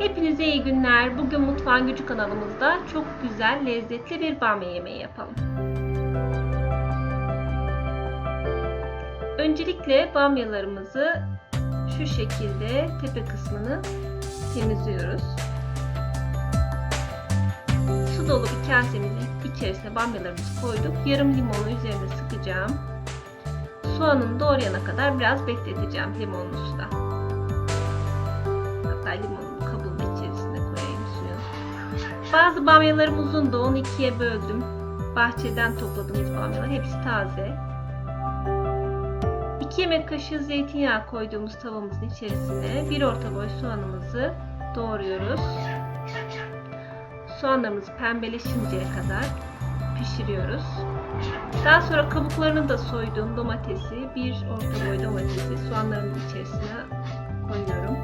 Hepinize iyi günler. Bugün Mutfağın Gücü kanalımızda çok güzel, lezzetli bir bamya yemeği yapalım. Öncelikle bamyalarımızı şu şekilde tepe kısmını temizliyoruz. Su dolu bir kasemizin içerisine bamyalarımızı koyduk. Yarım limonu üzerine sıkacağım. Soğanını doğrayana kadar biraz bekleteceğim limonlu suda. Hatta limonun suyu. Bazı bamyalarım uzundu. Onu ikiye böldüm. Bahçeden topladığımız bamyalar. Hepsi taze. 2 yemek kaşığı zeytinyağı koyduğumuz tavamızın içerisine bir orta boy soğanımızı doğruyoruz. Soğanlarımızı pembeleşinceye kadar pişiriyoruz. Daha sonra kabuklarını da soyduğum domatesi, bir orta boy domatesi soğanların içerisine koyuyorum.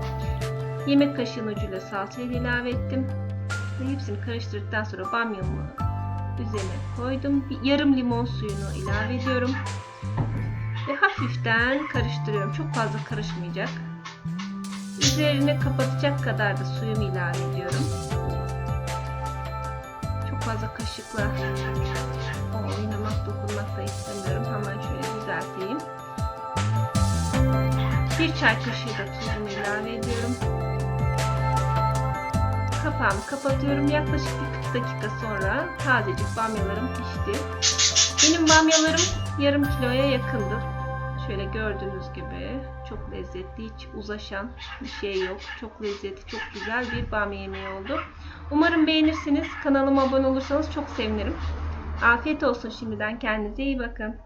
Yemek kaşığının ucuyla salçayı ilave ettim. Ve hepsini karıştırdıktan sonra bamyamı üzerine koydum. Bir yarım limon suyunu ilave ediyorum. Ve hafiften karıştırıyorum. Çok fazla karışmayacak. Üzerini kapatacak kadar da suyumu ilave ediyorum. Çok fazla kaşıkla oynamak, dokunmak da istemiyorum. Hemen şöyle düzelteyim. Bir çay kaşığı da tuzumu ilave ediyorum. Kapağımı kapatıyorum. Yaklaşık bir 40 dakika sonra tazecik bamyalarım pişti. Benim bamyalarım yarım kiloya yakındı. Şöyle gördüğünüz gibi çok lezzetli, hiç uzlaşan bir şey yok. Çok lezzetli, çok güzel bir bamya yemeği oldu. Umarım beğenirsiniz. Kanalıma abone olursanız çok sevinirim. Afiyet olsun şimdiden. Kendinize iyi bakın.